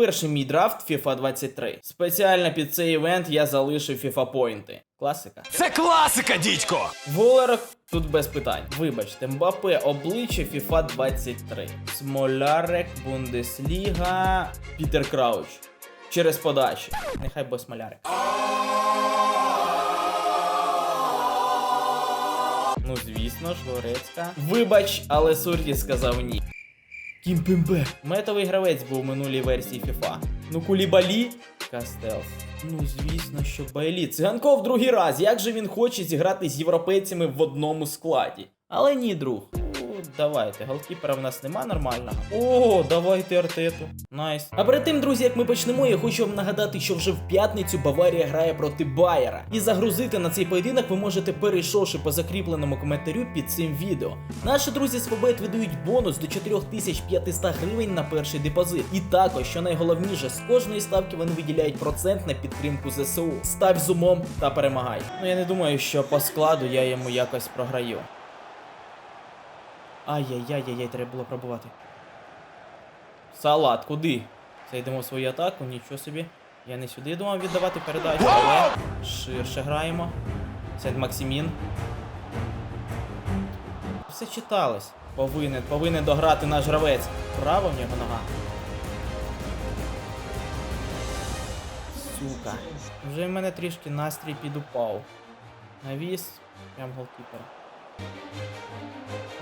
Перший мій драфт FIFA 23. Спеціально під цей івент я залишив FIFA поінти. Класика. Це класика, дідько! Волер тут без питань. Вибачте, Мбапе обличчя FIFA 23. Смолярик, Бундесліга, Пітер Крауч. Через подачі. Нехай буде Смолярик. Ну, звісно ж, Лорецька. Вибач, але Сурді сказав ні. Кімпембе. Метовий гравець був у минулій версії FIFA. Ну, Кулібалі. Кастелс. Ну, звісно, що Байлі. Циганков другий раз. Як же він хоче зіграти з європейцями в одному складі? Але ні, друг. Ну, давайте, голкіпера в нас нема нормального. О, давайте артету. Найс. А перед тим, друзі, як ми почнемо, я хочу вам нагадати, що вже в п'ятницю Баварія грає проти Байера. І загрузити на цей поєдинок ви можете, перейшовши по закріпленому коментарю під цим відео. Наші друзі з Фобет видають бонус до 4500 гривень на перший депозит. І також, що найголовніше, з кожної ставки вони виділяють процент на підтримку ЗСУ. Став з умом та перемагай. Ну я не думаю, що по складу я йому якось програю. Ай-яй-яй-яй, треба було пробувати. Салат, куди? Зайдемо в свою атаку, нічого собі. Я не сюди думав віддавати передачу, але ширше граємо. Сент Максимін. Все читалось. Повинен, повинен дограти наш гравець. Право в нього нога. Сука. Вже в мене трішки настрій підупав. Навіс. Прям голкіпера.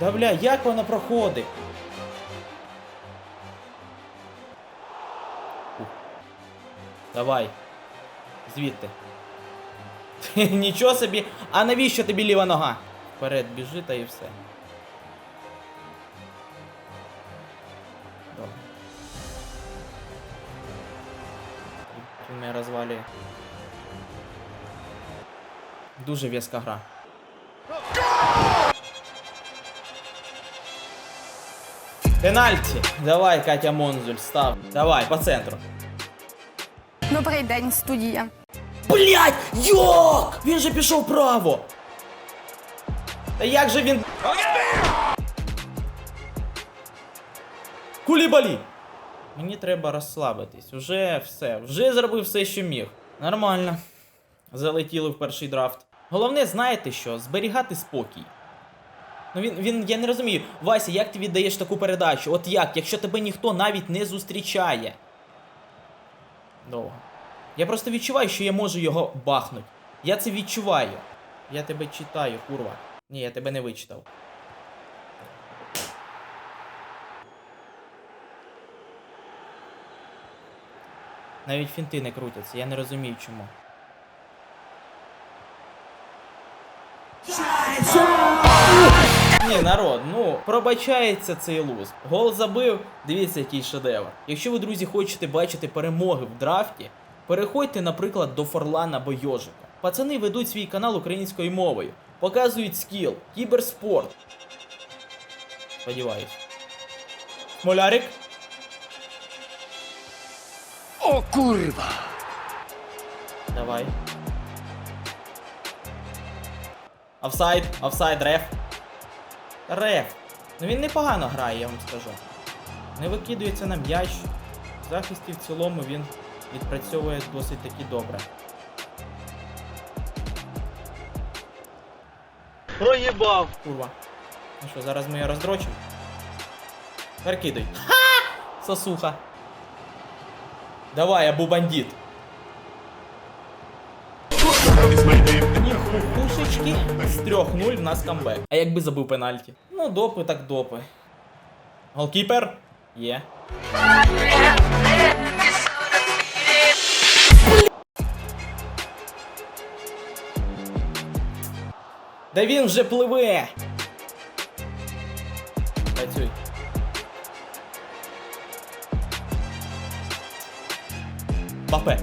Да бля, як вона проходить? Давай. Звідти. Нічого собі. А навіщо тобі ліва нога? Вперед біжи та і все. Добре. Він мене розвалює. Дуже в'язка гра. Пенальті. Давай, Катя Монзуль, став. Давай, по центру. Добрий день, студія. Блять! Йок! Він же пішов право! Та як же він. Кулібалі! Мені треба розслабитись. Уже все. Вже зробив все, що міг. Нормально. Залетіли в перший драфт. Головне, знаєте що? Зберігати спокій. Ну він, він, я не розумію, Вася, як ти віддаєш таку передачу? От як, якщо тебе ніхто навіть не зустрічає? Довго. Я просто відчуваю, що я можу його бахнути. Я це відчуваю. Я тебе читаю, курва. Ні, я тебе не вичитав. Навіть фінти не крутяться, я не розумію чому. Ні, народ, ну пробачається цей луз. Гол забив, дивіться, який шедевр. Якщо ви, друзі, хочете бачити перемоги в драфті, переходьте, наприклад, до Форлана або Йожика. Пацани ведуть свій канал українською мовою, показують скіл, кіберспорт. Сподіваюсь. Смолярик. О, курва! Давай. Офсайд, офсайд, реф. Реф. Ну він непогано грає, я вам скажу. Не викидується на м'яч. В захисті в цілому він відпрацьовує досить таки добре. Проїбав. Курва. Ну що, зараз ми її роздрочимо? Перекидуй. Ха! Сосуха. Давай, абу бандит. Ні, хушечки. З 3-0 в нас камбек. А якби забив пенальті? Ну, допи так допи. Голкіпер? Є. Да він вже пливе! Працюй. Бапе.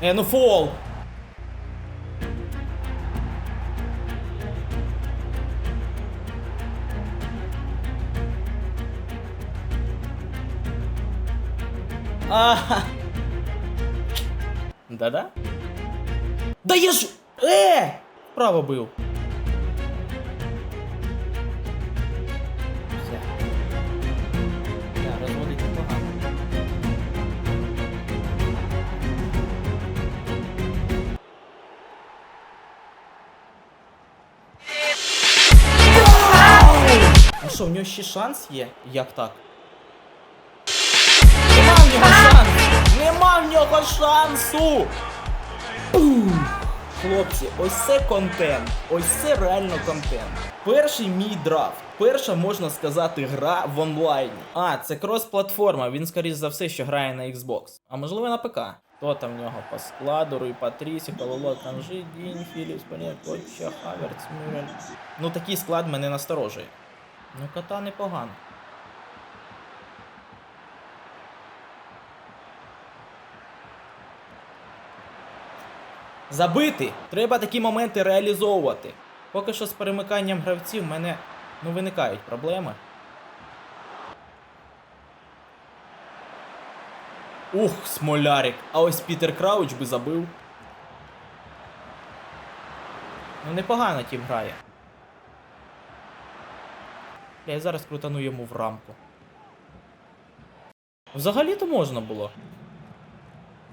Е, ну фол! Ага. Да-да? Да я ж... Е! Право бив. Що, в нього ще шанс є? Як так? Нема в нього шансу! Нема в нього шансу! Ух. Хлопці, ось це контент. Ось це реально контент. Перший мій драфт. Перша, можна сказати, гра в онлайні. А, це крос-платформа, він, скоріш за все, що грає на Xbox. А можливо на ПК. Хто там в нього по складу, Руй Патрісі, Кололо, Канжи, Дінь, Філіпс, Панєр, Коча, Хаверц, Мюрель. Ну такий склад мене насторожує. Ну, кота непогано. Забити! Треба такі моменти реалізовувати. Поки що з перемиканням гравців в мене ну, виникають проблеми. Ух, смолярик. А ось Пітер Крауч би забив. Ну, непогано тім грає. Я зараз крутану йому в рамку. Взагалі-то можна було.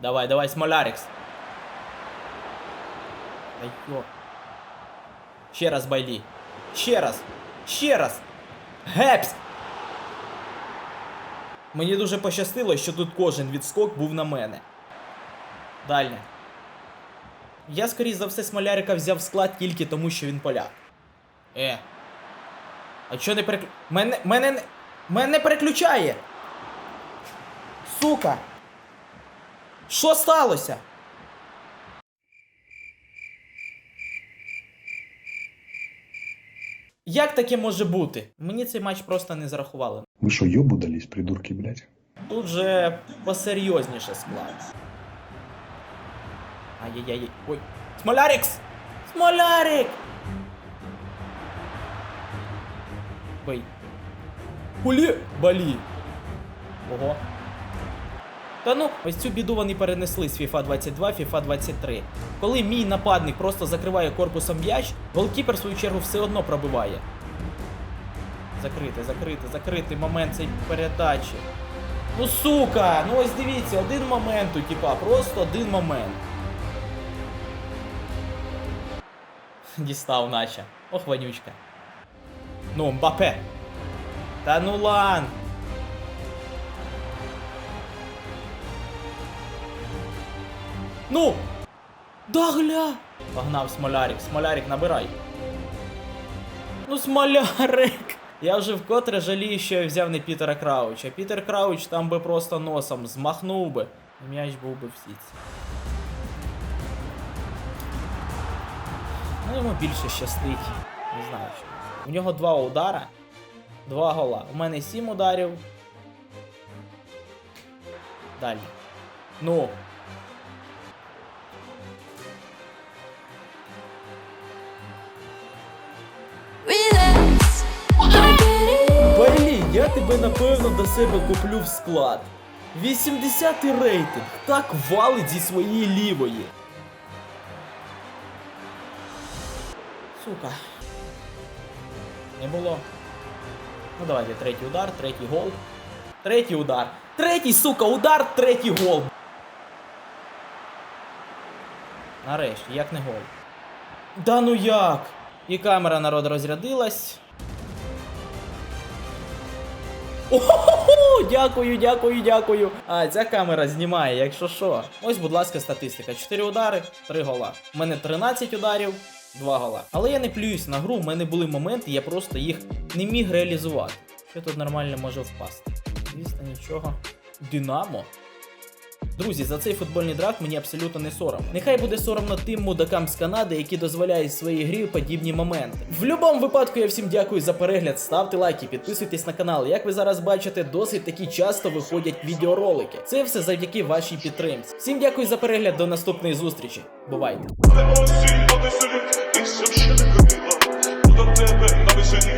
Давай, давай, Смолярикс. Та. Ще раз байлі. Ще раз. Ще раз. Гепс! Мені дуже пощастило, що тут кожен відскок був на мене. Дальня. Я, скоріш за все, Смолярика взяв склад тільки тому, що він поляк. Е. А чо не переклю... Мене. Мене. Мене не переключає! Сука! Що сталося? Як таке може бути? Мені цей матч просто не зарахували. Вы что, ёбу дались, придурки, блядь? Тут же посерйозніше склад. Ай-яй-яй. Ой. Смолярикс! Смолярик! Ой. Кулі... Балі. Ого. Та ну, ось цю біду вони перенесли з FIFA 22, FIFA 23. Коли мій нападник просто закриває корпусом м'яч, голкіпер в свою чергу все одно пробиває. Закрити, закрити, закрити момент цієї передачі. Ну сука! Ну ось дивіться, один момент у типа, просто один момент. Дістав наче. Ох, вонючка. Ну, Мбапе. Та ну лан. Ну! Да гля! Погнав Смолярик. Смолярик, набирай. Ну, Смолярик! Я вже вкотре жалію, що я взяв не Пітера Крауча. Пітер Крауч там би просто носом змахнув би. М'яч був би в сітці. Ну, йому більше щастить. Не знаю що. У нього два удара, два гола. У мене сім ударів. Далі. Ну. Балі, я тебе напевно до себе куплю в склад. 80 рейтинг. Так валить зі своєї лівої. Сука. Не було. Ну давайте, третій удар, третій гол. Третій удар. Третій, сука, удар, третій гол. Нарешті, як не гол. Да ну як? І камера народ розрядилась. О, дякую, дякую, дякую. А, ця камера знімає, якщо що. Ось, будь ласка, статистика. 4 удари, 3 гола. У мене 13 ударів, 2 гола. Але я не плююсь на гру, в мене були моменти, я просто їх не міг реалізувати. Що тут нормально може впасти? Звісно, нічого. Динамо. Друзі, за цей футбольний драфт мені абсолютно не соромно. Нехай буде соромно тим мудакам з Канади, які дозволяють своїй грі подібні моменти. В будь-якому випадку я всім дякую за перегляд. Ставте лайки, підписуйтесь на канал. Як ви зараз бачите, досить таки часто виходять відеоролики. Це все завдяки вашій підтримці. Всім дякую за перегляд. До наступної зустрічі. Бувайте! До тебе на весені,